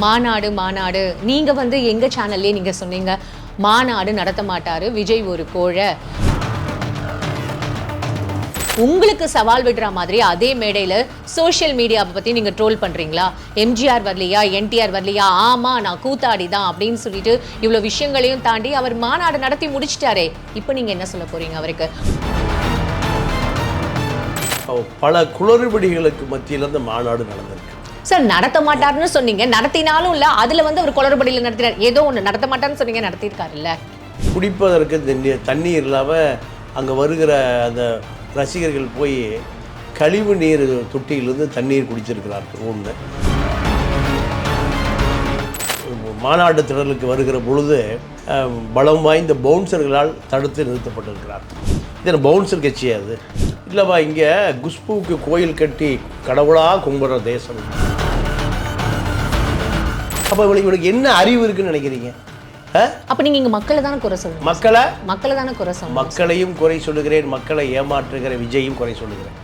மாநாடு மாநாடு. நீங்க வந்து எங்க சேனல்லே நீங்க சொன்னீங்க மாநாடு நடத்த மாட்டாரு விஜய் ஒரு கோழை. உங்களுக்கு சவால் விடுற மாதிரி அதே மேடையில் சோஷியல் மீடியாவை பற்றி நீங்க ட்ரோல் பண்றீங்களா? எம்ஜிஆர் வரலையா என்டிஆர் வரலையா? ஆமா நான் கூத்தாடி தான் அப்படின்னு சொல்லிட்டு இவ்வளோ விஷயங்களையும் தாண்டி அவர் மாநாடு நடத்தி முடிச்சிட்டாரே. இப்போ நீங்க என்ன சொல்ல போறீங்க அவருக்கு? பல குளறுபடிகளுக்கு மத்தியில் அந்த மாநாடு நடந்திருக்கு. சார் நடத்த மாட்டார்னு சொன்னீங்க. நடத்தினாலும் இல்லை அதில் வந்து அவர் குளறுபடியில் நடத்தினார். ஏதோ ஒன்று நடத்த மாட்டாருன்னு சொன்னீங்க நடத்தியிருக்காருல்ல. குடிப்பதற்கு தண்ணீர் தண்ணீர் இல்லாமல் அங்கே வருகிற அந்த ரசிகர்கள் போய் கழிவு நீர் தொட்டியிலிருந்து தண்ணீர் குடிச்சிருக்கிறார்கள். ஒன்று மாநாட்டு திடலுக்கு வருகிற பொழுது பலம் வாய்ந்த பவுன்சர்களால் தடுத்து நிறுத்தப்பட்டிருக்கிறார். இது பவுன்சர் கட்சி அது? இல்லைப்பா இங்கே குஷ்புவுக்கு கோயில் கட்டி கடவுளாக கும்பிட்ற தேசம். அப்போ இவனுக்கு என்ன அறிவு இருக்குன்னு நினைக்கிறீங்க? அப்ப நீங்க இங்க மக்களை தானே குறை சொல்லணும் மக்களை? மக்களை தானே குறை சொல்லணும் மக்களையும் குறை சொல்லுகிறேன். மக்களை ஏமாற்றுகிற விஜயும் குறை சொல்லுகிறேன்.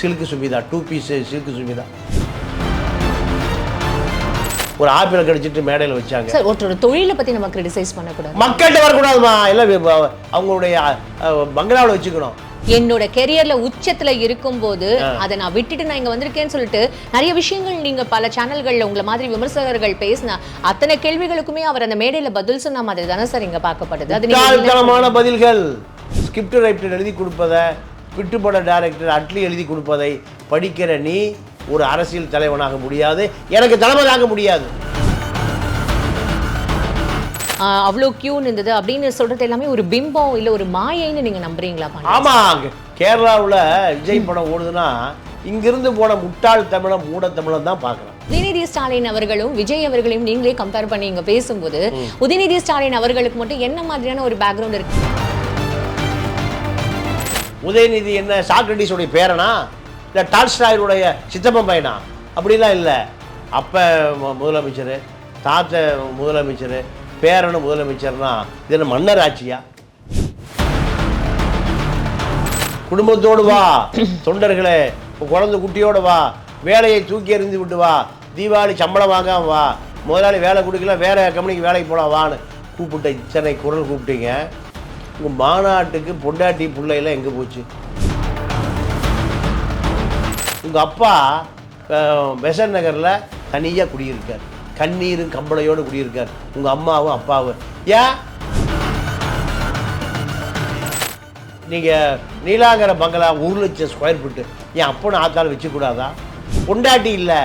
Silk Smitha two piece Silk Smitha. ஒரு ஆப்பிளை கடிச்சிட்டு மேடையில் வச்சாங்க. சார் ஒருத்தரோட தொழிலை பத்தி நம்ம கிரிட்டிசைஸ் பண்ணக்கூடாது. மக்கள்கிட்ட வரக்கூடாதுமா? எல்லாம் அவங்களுடைய பங்களாவில் வச்சுக்கணும். என்னோட கெரியர்ல உச்சத்துல இருக்கும்போது அதை நான் விட்டுட்டு நான் இங்க வந்திருக்கேன்னு சொல்லிட்டு நிறைய விஷயங்கள் நீங்க பல சேனல்கள்ல உங்களை மாதிரி விமர்சகர்கள் பேசின அத்தனை கேள்விகளுக்குமே அவர் அந்த மேடையில பதில் சொன்ன மாதிரி தானே சார் இங்க பார்க்கப்படுது? அது பதில்கள். ஸ்கிரிப்ட் ரைட்டர் எழுதி கொடுப்பதை விட்டுப்பட டைரக்டர் அட்லி எழுதி கொடுப்பதை படிக்கிற நீ ஒரு அரசியல் தலைவனாக முடியாது. எனக்கு தலைவனாக முடியாது. அவ்வளோ கியூன் இருந்தது அப்படின்னு சொல்றது எல்லாமே ஒரு பிம்பம் இல்ல ஒரு மாயைன்னு நீங்க நம்புறீங்களா? ஆமா கேரளாவுல விஜய் படம் ஓடுதுன்னா இங்கிருந்து போன முட்டாள் தமிழன் மூட தமிழன் தான் பார்க்குறேன். உதயநிதி ஸ்டாலின் அவர்களும் விஜய் அவர்களையும் நீங்களே கம்பேர் பண்ணி இங்க பேசும்போது உதயநிதி ஸ்டாலின் அவர்களுக்கு மட்டும் என்ன மாதிரியான ஒரு பேக்ரவுண்ட் இருக்கு? உதயநிதி என்ன சாக்ரட்டிஸுடைய பேரனா? இல்லை டால்ஸ்டாயருடைய சித்தப்பன் பையனா? அப்படிலாம் இல்லை. அப்போ முதலமைச்சர் தாத்த முதலமைச்சர் பேரனு முதலமைச்சர்னா இது மன்னர் ஆட்சியா? குடும்பத்தோடு வா தொண்டர்களே குழந்தை குட்டியோடு வா வேலையை தூக்கி எறிந்து விட்டு வா தீபாவளி சம்பளம் வாங்காம வா முதலாளி வேலை கொடுக்கல வேற கம்பெனிக்கு வேலைக்கு போகலாம் வான்னு கூப்பிட்ட இத்தனை குரல் கூப்பிட்டீங்க. உங்கள் மாநாட்டுக்கு பொண்டாட்டி பிள்ளைலாம் எங்கே போச்சு? உங்கள் அப்பா பெசன் நகரில் தனியாக குடியிருக்கார். கண்ணீரும் கம்பளையோடு குடியிருக்கார். உங்கள் அம்மாவும் அப்பாவும். ஏன் நீங்கள் நீலாங்கர பங்களா ஒரு லட்சம் ஸ்கொயர் ஃபீட்டு என் அப்பனை ஆத்தால் வச்சுக்கூடாதா? பொண்டாட்டி இல்லை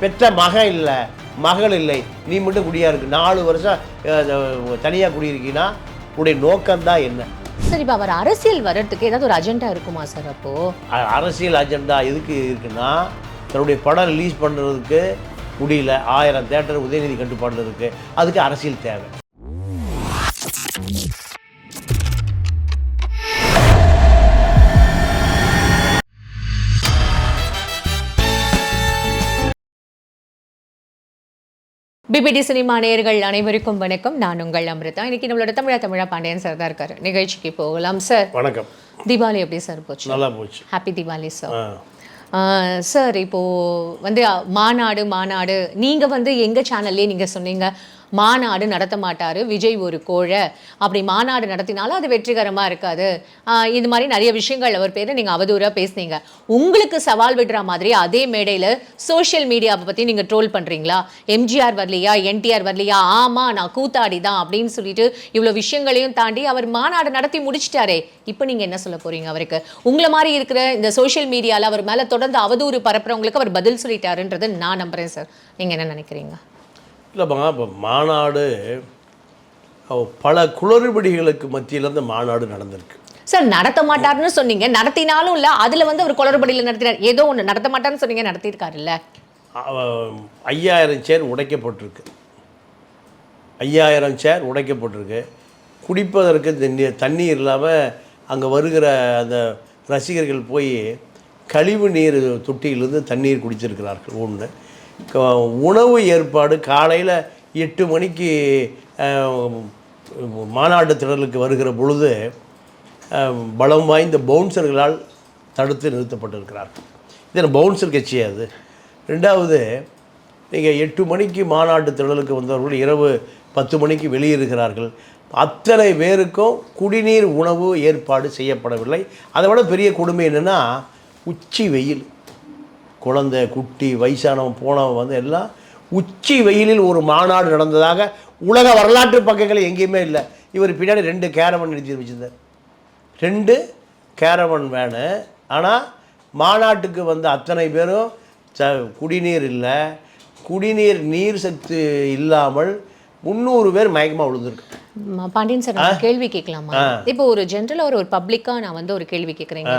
பெற்ற மகன் இல்லை மகள் இல்லை நீ மட்டும் குடியா இருக்கு. நாலு வருஷம் தனியாக குடியிருக்கீங்கன்னா உடைய நோக்கம்தான் என்ன? சார் இப்ப அவர் அரசியல் வர்றதுக்கு ஏதாவது ஒரு அஜெண்டா இருக்குமா சார் அப்போ? அ- அரசியல் அஜெண்டா எதுக்கு இருக்குன்னா தன்னுடைய படம் ரிலீஸ் பண்ணுறதுக்கு முடியல. ஆயிரம் தேட்டர் உதயநிதி கட்டுப்பாட்டில் இருக்குது அதுக்கு அரசியல் தேவை. பிபிடி சினிமா நேயர்கள் அனைவருக்கும் வணக்கம். நான் உங்கள் அமிர்தா. இன்னைக்கு நம்மளோட தமிழா தமிழா பாண்டியன் சார் தான் இருக்காரு. நிகழ்ச்சிக்கு போகலாம் சார் வணக்கம். தீபாவளி எப்படி சார் போச்சு? நல்லா போச்சு. ஹாப்பி தீபாவளி சார் ஆ. சார் இப்போது வந்து மாநாடு மாநாடு நீங்கள் வந்து எங்கள் சேனல்லே நீங்கள் சொன்னீங்க. மாநாடு நடத்த மாட்டாரு விஜய் ஒரு கோழை. அப்படி மாநாடு நடத்தினாலும் அது வெற்றிகரமாக இருக்காது. இது மாதிரி நிறைய விஷயங்கள் அவர் பேரை நீங்கள் அவதூறாக பேசுனீங்க. உங்களுக்கு சவால் விடுற மாதிரி அதே மேடையில் சோஷியல் மீடியாவை பற்றி நீங்கள் ட்ரோல் பண்றீங்களா? எம்ஜிஆர் வரலையா? என்டிஆர் வரலையா? ஆமா நான் கூத்தாடி தான் அப்படின்னு சொல்லிட்டு இவ்வளோ விஷயங்களையும் தாண்டி அவர் மாநாடு நடத்தி முடிச்சிட்டாரே. இப்போ நீங்கள் என்ன சொல்ல போறீங்க அவருக்கு? உங்களை மாதிரி இருக்கிற இந்த சோஷியல் மீடியாவில் அவர் மேலே தொடர்ந்து அவதூறு பரப்புறவங்களுக்கு அவர் பதில் சொல்லிட்டாருன்றது நான் நம்புகிறேன் சார் நீங்கள் என்ன நினைக்கிறீங்க? இல்லைம்மா இப்போ மாநாடு பல குளறுபடிகளுக்கு மத்தியில் இந்த மாநாடு நடந்திருக்கு. சார் நடத்த மாட்டாருன்னு சொன்னீங்க. நடத்தினாலும் இல்ல அதுல வந்து அவர் குளறுபடியில நடத்தினார். ஏதோ ஒண்ணு நடத்த மாட்டாருன்னு சொன்னீங்க நடத்தியிருக்காருல்ல. ஐயாயிரம் சேர் உடைக்கப்பட்டிருக்கு. ஐயாயிரம் சேர் உடைக்கப்பட்டிருக்கு. குடிப்பதற்கு தண்ணீர் தண்ணீர் இல்லாமல் அங்கே வருகிற அந்த ரசிகர்கள் போய் கழிவு நீர் தொட்டியிலிருந்து தண்ணீர் குடிச்சிருக்கிறார்கள். ஒன்று உணவு ஏற்பாடு காலையில் எட்டு மணிக்கு மாநாட்டு திடலுக்கு வருகிற பொழுது பலம் வாய்ந்த பவுன்சர்களால் தடுத்து நிறுத்தப்பட்டிருக்கிறார் இது பவுன்சர் கட்சி அது? ரெண்டாவது நீங்கள் எட்டு மணிக்கு மாநாட்டு திடலுக்கு வந்தவர்கள் இரவு பத்து மணிக்கு வெளியேறுகிறார்கள். அத்தனை பேருக்கும் குடிநீர் உணவு ஏற்பாடு செய்யப்படவில்லை. அதை விட பெரிய கொடுமை என்னென்னா உச்சி வெயில். குழந்தை குட்டி வயசானவன் போனவன் வந்து எல்லாம் உச்சி வெயிலில் ஒரு மாநாடு நடந்ததாக உலக வரலாற்று பக்கங்கள் எங்கேயுமே இல்லை. இவர் பின்னாடி ரெண்டு கேரவன் நிறுத்தி வச்சிருந்தார். ரெண்டு கேரவன் வேனு. ஆனால் மாநாட்டுக்கு வந்த அத்தனை பேரும் ச குடிநீர் இல்லை. குடிநீர் நீர் சத்து இல்லாமல் முந்நூறு பேர் மயக்கமாக விழுந்திருக்கு. பாண்டியன் சார் கேள்வி கேட்கலாமா? இப்போ ஒரு ஜென்ரலா ஒரு ஒரு பப்ளிக்கா நான் வந்து ஒரு கேள்வி கேட்குறேங்க.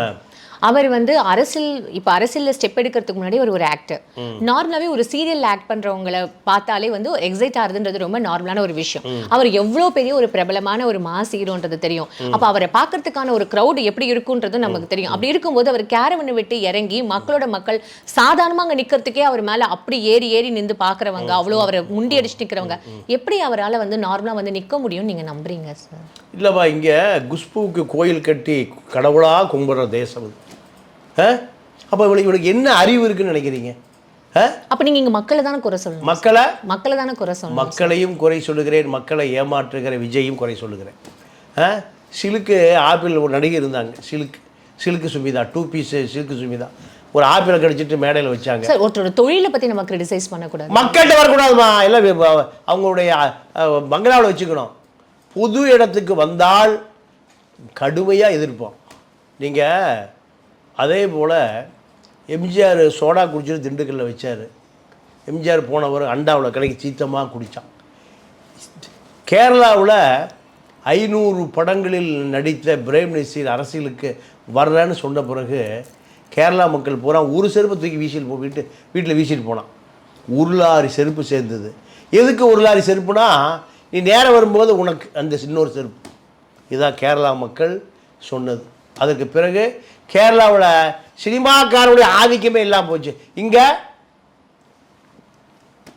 அவர் வந்து அரசியல் இப்போ அரசியல்ல ஸ்டெப் எடுக்கிறதுக்கு முன்னாடி அவர் ஒரு ஆக்டர் நார்மலாவே ஒரு சீரியல் ஆக்ட் பண்றவங்கள பார்த்தாலே வந்து எக்ஸைட் ஆகுதுன்றது ரொம்ப நார்மலான ஒரு விஷயம். அவர் எவ்வளோ பெரிய ஒரு பிரபலமான ஒரு மாஸ் ஹீரோன்றது தெரியும். அப்போ அவரை பார்க்கறதுக்கான ஒரு crowd எப்படி இருக்குன்றது நமக்கு தெரியும். அப்படி இருக்கும்போது அவர் கேரவனை விட்டு இறங்கி மக்களோட மக்கள் சாதாரணமா அங்க நிக்கிறதுக்கே அவர் மேல அப்படி ஏறி ஏறி நின்று பார்க்கறவங்க அவ்வளோ அவரை முண்டி அடிச்சு நிக்கிறவங்க எப்படி அவரால வந்து நார்மலா வந்து நிக்க முடியும்னு நீங்க நம்புறீங்க சார் இல்லைப்பா இங்கே குஷ்புவுக்கு கோயில் கட்டி கடவுளாக கும்பிட்ற தேசம். அப்போ இவனுக்கு இவனுக்கு என்ன அறிவு இருக்குன்னு நினைக்கிறீங்க? அப்ப நீங்க இங்க மக்களை தானே குறை சொல்லணும். மக்களை? மக்களை தானே குறை சொல்லணும். மக்களையும் குறை சொல்லுகிறேன் மக்களை ஏமாற்றுகிற விஜயும் குறை சொல்லுகிறேன். ஆ? சிலுக்கு ஆப்பிள் ஒரு நடிகை இருந்தாங்க. சிலுக்கு. சிலுக்கு சுமிதா டூ பீஸ் சிலுக்கு சுமிதா. ஒரு ஆப்பிளை கடிச்சிட்டு மேடையில் வச்சாங்க. சார் ஒருத்தரோட தொழிலை பத்தி நம்ம கிரிட்டிசைஸ் பண்ணக்கூடாது. மக்கள்கிட்ட வரக்கூடாதுமா? எல்லாம் அவங்களுடைய பங்களாவில் வச்சுக்கணும். புது இடத்துக்கு வந்தால் கடுமையாக எதிர்ப்போம். நீங்கள் அதே போல் எம்ஜிஆர் சோடா குடிச்சிட்டு திண்டுக்கல்ல வச்சார். எம்ஜிஆர் போனவர் அண்டாவில் கடைக்கு சீத்தமாக குடித்தான் கேரளாவில் ஐநூறு படங்களில் நடித்த பிரேம் நசீர் அரசியலுக்கு வர்றேன்னு சொன்ன பிறகு கேரளா மக்கள் பூரா ஒரு செருப்பு தூக்கி வீசிட்டு போ வீட்டு வீட்டில் வீசிட்டு போனான். ஒரு லாரி செருப்பு சேர்ந்தது. எதுக்கு ஒரு லாரி செருப்புனா நீ நேரம் வரும்போது உனக்கு அந்த இன்னொரு செருப்பு. இதான் கேரளா மக்கள் சொன்னது. அதற்கு பிறகு கேரளாவில் சினிமாக்காரனுடைய ஆதிக்கமே இல்லாமல் போச்சு. இங்கே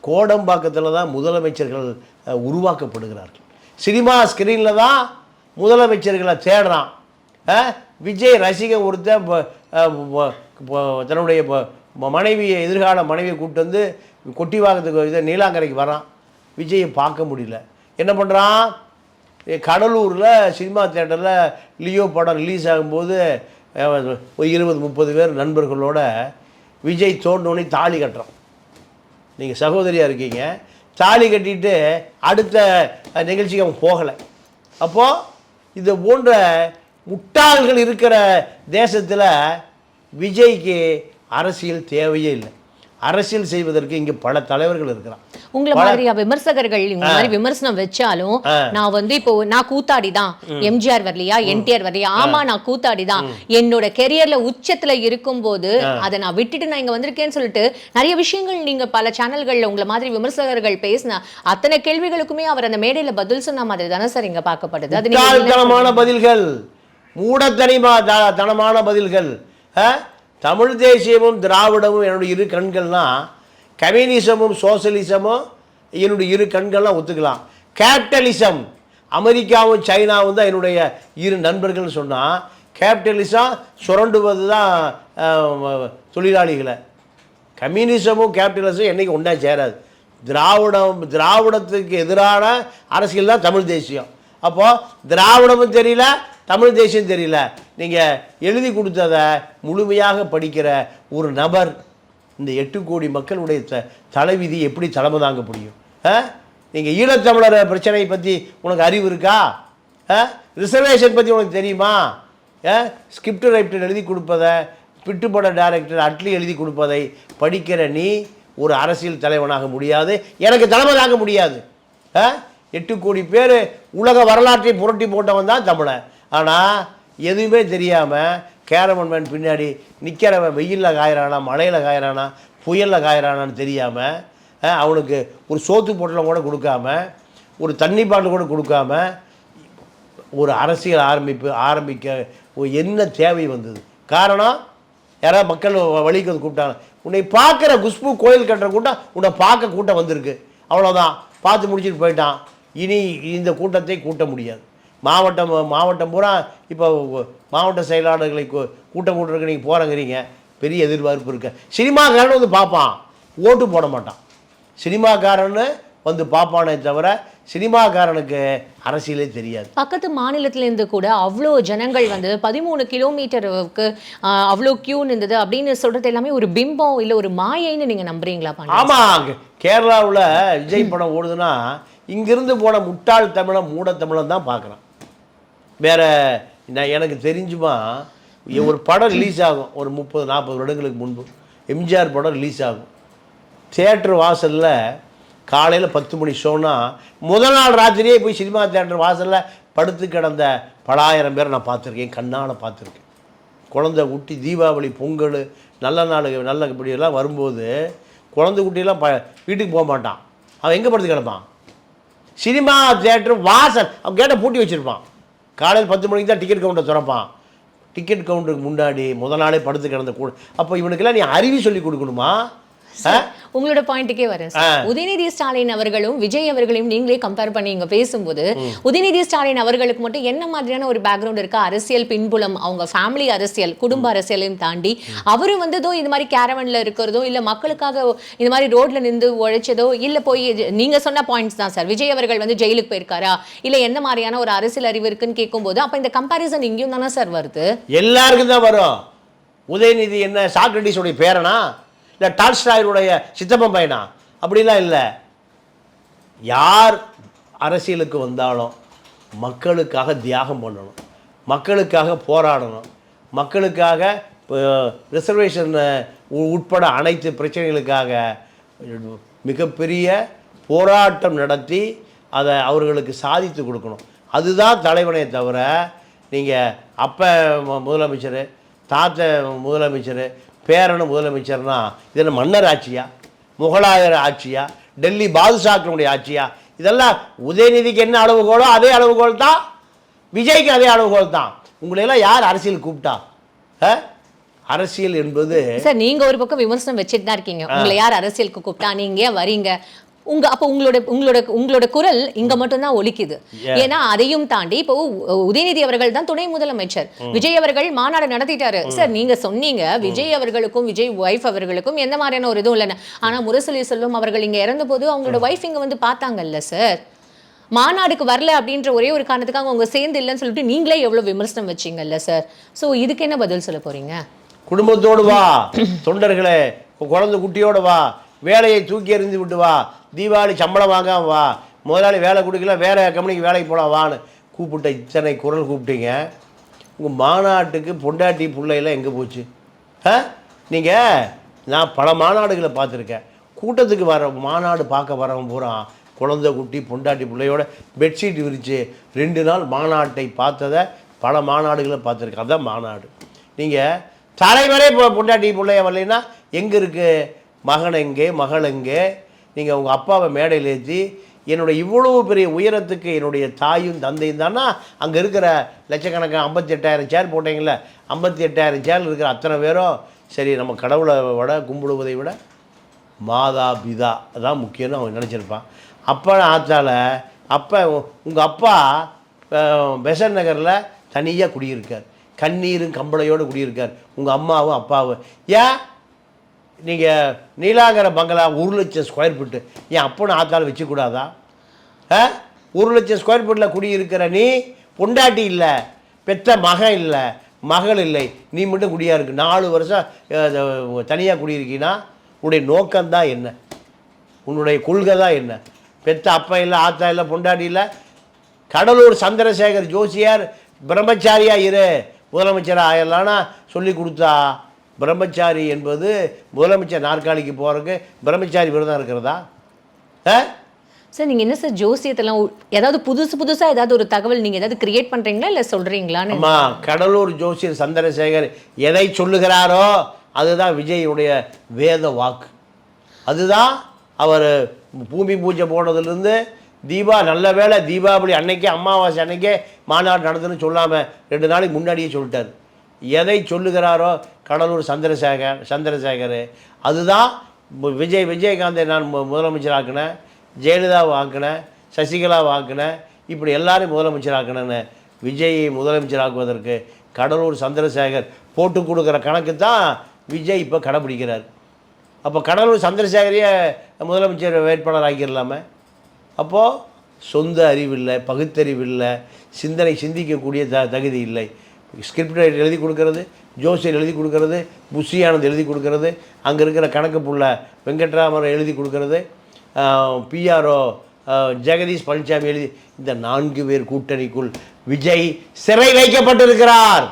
கோடம்பாக்கத்தில் தான் முதலமைச்சர்கள் உருவாக்கப்படுகிறார்கள். சினிமா ஸ்க்ரீனில் தான் முதலமைச்சர்களை தேடுறான். விஜய் ரசிக ஒருத்தன் தன்னுடைய மனைவியை எதிர்கால மனைவியை கூப்பிட்டு வந்து கொட்டிவாக்கத்துக்கு இதை நீலாங்கரைக்கு வரான். விஜயை பார்க்க முடியல. என்ன பண்ணுறான் கடலூரில் சினிமா தேட்டரில் லியோ படம் ரிலீஸ் ஆகும்போது ஒரு இருபது முப்பது பேர் நண்பர்களோட விஜய் தோண்டோன்னே தாலி கட்டுறான் நீங்கள் சகோதரியாக இருக்கீங்க தாலி கட்டிட்டு அடுத்த நிகழ்ச்சிக்கு அவன் போகலை. அப்போது இது போன்ற முட்டாள்கள் இருக்கிற தேசத்தில் விஜய்க்கு அரசியல் தேவையே இல்லை. அரசியல் செய்வதற்கு இங்கே பல தலைவர்கள் இருக்கிறான் உங்களை மாதிரியா விமர்சகர்கள் இந்த மாதிரி விமர்சனம் வச்சாலும் நான் வந்து இப்போ நான் கூத்தாடி தான் எம்ஜிஆர் வரலையா? என்டிஆர் வரலையா? ஆமா நான் கூத்தாடி தான் என்னோட கெரியர்ல உச்சத்துல இருக்கும்போது அதை நான் விட்டுட்டு நான் இங்க வந்திருக்கேன்னு சொல்லிட்டு நிறைய விஷயங்கள் நீங்க பல சேனல்கள்ல உங்களை மாதிரி விமர்சகர்கள் பேசின அத்தனை கேள்விகளுக்குமே அவர் அந்த மேடையில பதில் சொன்ன மாதிரி தானே சார் இங்க பார்க்கப்படுது. அது பதில்கள். மூடத்தனிமா தனமான பதில்கள்? தமிழ் தேசியமும் திராவிடமும் என்னுடைய இரு கண்கள்னா கம்யூனிசமும் சோசியலிசமும் என்னுடைய இரு கண்கள்லாம் ஒத்துக்கலாம். கேபிட்டலிசம் அமெரிக்காவும் சைனாவும் தான் என்னுடைய இரு நண்பர்கள்னு சொன்னால் கேபிட்டலிசம் சுரண்டுவது தான் தொழிலாளிகளை. கம்யூனிசமும் கேபிட்டலிசமும் என்றைக்கு ஒன்றா சேராது. திராவிடம் திராவிடத்துக்கு எதிரான அரசியல் தான் தமிழ் தேசியம். அப்போது திராவிடமும் தெரியல தமிழ் தேசியம் தெரியல. நீங்கள் எழுதி கொடுத்ததை முழுமையாக படிக்கிற ஒரு நபர் இந்த எட்டு கோடி மக்களுடைய த தலைவிதி எப்படி தலைமை தாங்க முடியும்? நீங்கள் ஈழத்தமிழர் பிரச்சனையை பற்றி உனக்கு அறிவு இருக்கா? ரிசர்வேஷன் பற்றி உனக்கு தெரியுமா? ஸ்கிரிப்ட் ரைட்டர் எழுதி கொடுப்பதை பிட்டுப்பட டைரக்டர் அட்லி எழுதி கொடுப்பதை படிக்கிற நீ ஒரு அரசியல் தலைவனாக முடியாது. எனக்கு தலைமை தாங்க முடியாது. ஆ? எட்டு கோடி பேர் உலக வரலாற்றை புரட்டி போட்டவன் தான் தமிழன். ஆனால் எதுவுமே தெரியாமல் கேரமன் மேன் பின்னாடி நிற்கிறவன் வெயிலில் காயறானா மழையில் காயறானா புயலில் காயறானான்னு தெரியாமல் அவனுக்கு ஒரு சோத்து பொட்டலம் கூட கொடுக்காம ஒரு தண்ணி பாட்டில் கூட கொடுக்காம ஒரு அரசியல் ஆரம்பிப்பு ஆரம்பிக்க என்ன தேவை வந்தது? காரணம் யாராவது மக்கள் வ- வழிக்கு வந்து கூப்பிட்டாங்க. உன்னை பார்க்குற குஷ்பு கோயில் கட்டுற கூட்டம் உன்னை பார்க்க கூட்டம் வந்திருக்கு. அவ்வளோதான் பார்த்து முடிச்சுட்டு போயிட்டான். இனி இந்த கூட்டத்தை கூட்ட முடியாது. மாவட்டம் மாவட்டம் பூரா இப்போ மாவட்ட செயலாளர்களை கூட்டம் கூட்டுறதுக்கு நீங்கள் போகிறங்கிறீங்க பெரிய எதிர்பார்ப்பு இருக்கு. சினிமாக்காரன் வந்து பார்ப்பான் ஓட்டு போட மாட்டான். சினிமாக்காரன்னு வந்து பார்ப்பானே தவிர சினிமாக்காரனுக்கு அரசியலே தெரியாது. பக்கத்து மாநிலத்துல இருந்து கூட அவ்வளோ ஜனங்கள் வந்து பதிமூணு கிலோமீட்டருக்கு அவ்வளோ கியூ இருந்தது அப்படின்னு சொல்றது எல்லாமே ஒரு பிம்பம் இல்ல ஒரு மாயைன்னு நீங்க நம்புறீங்களா ஆமாம் கேரளாவில் விஜய் படம் ஓடுதுன்னா இங்கிருந்து போன முட்டாள் தமிழன் மூட தமிழன் தான் பார்க்குறான் வேற நான் எனக்கு தெரிஞ்சுமா ஒரு படம் ரிலீஸ் ஆகும். ஒரு முப்பது நாற்பது வருடங்களுக்கு முன்பு. எம்ஜிஆர் படம் ரிலீஸ் ஆகும். தேட்டர் வாசலில் காலையில் பத்து மணி ஷோனா முதல் நாள் ராத்திரியே போய் சினிமா தேட்டர் வாசலில் படுத்து கிடந்த பலாயிரம் பேரை நான் பார்த்துருக்கேன். கண்ணால் பார்த்துருக்கேன். குழந்தை குட்டி தீபாவளி பொங்கல் நல்ல நாள் நல்ல இப்படியெல்லாம் வரும்போது குழந்தை குட்டியெல்லாம் ப வீட்டுக்கு போக மாட்டான். அவன் எங்கே படுத்து கிடப்பான்? சினிமா தேட்டர் வாசல். அவன் கேட்டை பூட்டி வச்சுருப்பான். காலையில் பத்து மணிக்கு தான் டிக்கெட் கவுண்டர் திறப்பான். டிக்கெட் கவுண்டருக்கு முன்னாடி முத நாளே படுத்து கிடந்த கூட அப்போ இவனுக்கெல்லாம் நீ அறிவி சொல்லி கொடுக்கணுமா? உங்களோட பாயிண்ட்டுக்கே வரேன் சார் உதயநிதி ஸ்டாலின் அவர்களும் விஜய் அவர்களையும் நீங்களே கம்பேர் பண்ணி இங்க பேசும்போது உதயநிதி ஸ்டாலின் அவர்களுக்கு மட்டும் என்ன மாதிரியான ஒரு பேக்ரவுண்ட் இருக்கா? அரசியல் பின்புலம் அவங்க ஃபேமிலி அரசியல் குடும்ப அரசியலையும் தாண்டி அவரும் வந்ததோ இந்த மாதிரி கேரவன்ல இருக்கிறதோ இல்ல மக்களுக்காக இந்த மாதிரி ரோட்ல நின்று உழைச்சதோ இல்ல போய் நீங்க சொன்ன பாயிண்ட்ஸ் தான் சார் விஜய் அவர்கள் வந்து ஜெயிலுக்கு போயிருக்காரா? இல்ல என்ன மாதிரியான ஒரு அரசியல் அறிவு இருக்குன்னு கேட்கும்போது அப்ப இந்த கம்பாரிசன் இங்கேயும் தானே சார் வருது? எல்லாருக்கும் தான் வரும். உதயநிதி என்ன சாக்ரட்டிஸுடைய பேரனா? இல்லை டால்ஸ்டாயருடைய சித்தப்பன் பையனா? அப்படிலாம் இல்லை. யார் அரசியலுக்கு வந்தாலும் மக்களுக்காக தியாகம் பண்ணணும். மக்களுக்காக போராடணும். மக்களுக்காக ரிசர்வேஷன் உட்பட அனைத்து பிரச்சனைகளுக்காக மிகப்பெரிய போராட்டம் நடத்தி அதை அவர்களுக்கு சாதித்து கொடுக்கணும். அதுதான் தலைவனே தவிர நீங்கள் அப்போ முதலமைச்சர் தாத்த முதலமைச்சர் பேரனு முதலமைச்சர்னா இது என்ன மன்னர் ஆட்சியா? முகலாயர் ஆட்சியா? டெல்லி பாதுஷாக்களுடைய ஆட்சியா? இதெல்லாம் உதயநிதிக்கு என்ன அளவுகோலோ அதே அளவுகோல் தான். விஜய்க்கு அதே அளவுகோல் தான். உங்களையெல்லாம் யார் அரசியல் கூப்பிட்டா? அரசியல் என்பது சார் நீங்க ஒரு பக்கம் விமர்சனம் வச்சுட்டு தான் இருக்கீங்க உங்களை யார் அரசியலுக்கு கூப்பிட்டா? நீங்க வரீங்க? உங்க அப்ப உங்களோட உங்களோட உங்களோட குரல் இங்க மட்டும்தான் ஒலிக்குது. ஏன்னா அதையும் தாண்டி இப்போ உதயநிதி அவர்கள் தான் துணை முதலமைச்சர். விஜய் அவர்கள் மாநாடு நடத்திட்டாரு. சார் நீங்க சொன்னீங்க விஜய் அவர்களுக்கும் விஜய் ஒய்ஃப் அவர்களுக்கும் எந்த மாதிரியான ஒரு இதுவும் இல்லைன்னு. ஆனா முரசொலி செல்வம் அவர்கள் இங்க இறந்த போது அவங்களோட ஒய்ஃப் இங்க வந்து பார்த்தாங்கல்ல சார்? மாநாடுக்கு வரல அப்படின்ற ஒரே ஒரு காரணத்துக்காக அவங்க சேர்ந்து இல்லைன்னு சொல்லிட்டு நீங்களே எவ்வளவு விமர்சனம் வச்சீங்கல்ல சார்? சோ இதுக்கு என்ன பதில் சொல்ல போறீங்க? குடும்பத்தோடு வா. தொண்டர்களே குழந்தை குட்டியோடு வா. வேலையை தூக்கி எறிந்து விட்டு வா. தீபாவளி சம்பளம் வாங்காம வா. முதலாளி வேலை கொடுக்கல வேறு கம்பெனிக்கு வேலைக்கு போகலாம் வான்னு கூப்பிட்ட இத்தனை குரல் கூப்பிட்டீங்க. உங்கள் மாநாட்டுக்கு பொண்டாட்டி பிள்ளையெல்லாம் எங்கே போச்சு? ஆ? நீங்கள் நான் பல மாநாடுகளை பார்த்துருக்கேன். கூட்டத்துக்கு வர மாநாடு பார்க்க வரவன் பூரா குழந்தை குட்டி பொண்டாட்டி பிள்ளையோட பெட்ஷீட் விரித்து ரெண்டு நாள் மாநாட்டை பார்த்ததை பல மாநாடுகளை பார்த்துருக்கேன். அதுதான் மாநாடு. நீங்கள் தலைவரே இப்போ பொண்டாட்டி பிள்ளைய வரலைன்னா எங்கே இருக்குது மகன் எங்கே மகள் எங்கே நீங்கள் உங்கள் அப்பாவை மேடையில் ஏற்றி என்னுடைய இவ்வளவு பெரிய உயரத்துக்கு என்னுடைய தாயும் தந்தையும் தானா அங்கே இருக்கிற லட்சக்கணக்கான ஐம்பத்தி எட்டாயிரம் சேர் போட்டீங்களே ஐம்பத்தி எட்டாயிரம் சேர் இருக்கிற அத்தனை பேரும் சரி நம்ம கடவுளை விட கும்பிடுவதை விட மாதா பிதா அதான் முக்கியம்னு அவன் நினச்சிருப்பான். அப்பா ஆத்தால அப்போ உங்கள் அப்பா பெசன் நகரில் தனியாக குடியிருக்கார். கண்ணீரும் கம்பளையோடு குடியிருக்கார். உங்கள் அம்மாவும் அப்பாவும். ஏன்? நீங்கள் நீலாங்கர பங்களா ஒரு லட்சம் ஸ்கொயர் ஃபீட்டு என் அப்பனை ஆத்தால் வச்சுக்கூடாதா? ஆ? ஒரு லட்சம் ஸ்கொயர் ஃபீட்டில் குடியிருக்கிற நீ பொண்டாட்டி இல்லை பெற்ற மகன் இல்லை மகள் இல்லை நீ மட்டும் குடியாக இருக்கு. நாலு வருஷம் தனியாக குடியிருக்கீன்னா உன்னுடைய நோக்கம்தான் என்ன? உன்னுடைய கொள்கை தான் என்ன? பெத்த அப்பா இல்லை ஆத்தா இல்லை பொண்டாட்டி இல்லை கடலூர் சந்திரசேகர் ஜோசியார் பிரம்மச்சாரியாக இரு. முதலமைச்சராக ஆயிடலான்னா சொல்லி கொடுத்தா பிரம்மச்சாரி என்பது முதலமைச்சர் நாற்காலிக்கு போகிறதுக்கு பிரம்மச்சாரி விரதம் இருக்கிறதா? ஆ? சார் நீங்க என்ன சார் ஜோசியத்தெல்லாம் ஏதாவது புதுசு புதுசா ஏதாவது ஒரு தகவல் நீங்க ஏதாவது கிரியேட் பண்றீங்களா இல்ல சொல்றீங்களான்னு? அம்மா கடலூர் ஜோசியர் சந்திரசேகர் எதை சொல்லுகிறாரோ அதுதான் விஜயுடைய வேத வாக்கு. அதுதான் அவர் பூமி பூஜை போனதுலேருந்து தீபா நல்ல வேளை தீபாவளி அன்னைக்கே அமாவாசை அன்னைக்கே மாநாடு நடத்துன்னு சொல்லாமல் ரெண்டு நாளைக்கு முன்னாடியே சொல்லிட்டார். எதை சொல்லுகிறாரோ கடலூர் சந்திரசேகர் சந்திரசேகர். அதுதான் விஜய் விஜயகாந்தை நான் மு- முதலமைச்சர் ஜெயலலிதாவை ஆக்கினேன் சசிகலாவை ஆக்கினேன் இப்படி எல்லாரையும் முதலமைச்சர் ஆக்கினேன்னு விஜயை முதலமைச்சராக்குவதற்கு கடலூர் சந்திரசேகர் போட்டு கொடுக்குற கணக்கு தான் விஜய் இப்போ கடைப்பிடிக்கிறார் அப்போ கடலூர் சந்திரசேகரையே முதலமைச்சர் வேட்பாளர் ஆக்கிடலாமே? அப்போது சொந்த அறிவில்லை பகுத்தறிவில்லை சிந்தனை சிந்திக்கக்கூடிய த தகுதி இல்லை. ஸ்கிரிப்ட் எழுதி கொடுக்கறது ஜோசியர் எழுதி கொடுக்கறது புஷியானந்த் எழுதி கொடுக்கறது அங்கே இருக்கிற கணக்கு புள்ள வெங்கட்ராமன் எழுதி கொடுக்கறது பிஆர்ஓ ஜெகதீஷ் பழனிசாமி எழுதி இந்த நான்கு பேர் கூட்டணிக்குள் விஜய் சிறை வைக்கப்பட்டிருக்கிறார்.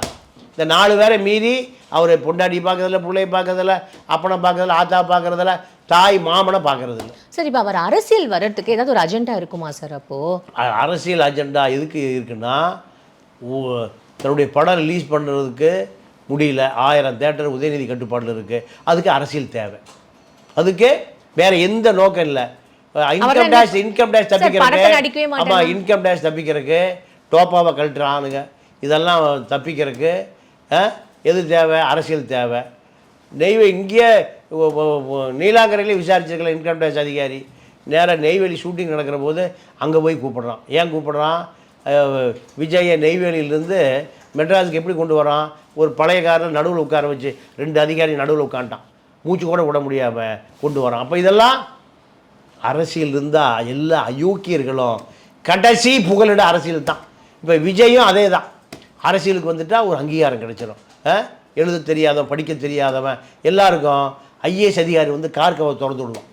இந்த நாலு பேரை மீறி அவரை பொண்டாட்டி பார்க்கறதில்ல பிள்ளைய பார்க்கறதில்ல அப்பனை பார்க்கறதில்ல ஆத்தா பார்க்கறதில்ல தாய் மாமனை பார்க்கறதில்ல. சார் இப்போ அவர் அரசியல் வர்றதுக்கு ஏதாவது ஒரு அஜெண்டா இருக்குமா சார் அப்போ? அ- அரசியல் அஜெண்டா எதுக்கு இருக்குன்னா தன்னுடைய படம் ரிலீஸ் பண்ணுறதுக்கு முடியல. ஆயிரம் தேட்டர் உதயநிதி கட்டுப்பாட்டில் இருக்குது அதுக்கு அரசியல் தேவை. அதுக்கு வேற எந்த நோக்கம் இல்லை. இன்கம் டேக்ஸ் இன்கம் டேக்ஸ் தப்பிக்கிறதுக்கு? ஆமாம் இன்கம் டேக்ஸ் தப்பிக்கிறதுக்கு டோப்பாவை கழட்டுறானுங்க இதெல்லாம் தப்பிக்கிறதுக்கு எது தேவை? அரசியல் தேவை. நெய்வே இங்கேயே ஒ- நீலாங்கரையிலே விசாரிச்சிருக்கல இன்கம் டேக்ஸ் அதிகாரி. நேராக நெய்வேலி ஷூட்டிங் நடக்கிற போது அங்கே போய் கூப்பிடுறான். ஏன் கூப்பிடுறான்? விஜய நெய்வேலியிலேருந்து மெட்ராஸுக்கு எப்படி கொண்டு வரான்? ஒரு பழைய காரில் நடுவில் உட்கார வச்சு ரெண்டு அதிகாரி நடுவில் உட்காண்டான் மூச்சு கூட விட முடியாமல் கொண்டு வரான். அப்போ இதெல்லாம் அரசியல் இருந்தால் எல்லா அயோக்கியர்களும் கடைசி புகலிட அரசியல் தான். இப்போ விஜயும் அதே தான் அரசியலுக்கு வந்துட்டால் ஒரு அங்கீகாரம் கிடைச்சிடும் எழுத தெரியாதவன் படிக்க தெரியாதவன் எல்லாருக்கும் ஐஏஎஸ் அதிகாரி வந்து கார் கவர் திறந்து விடுவான்.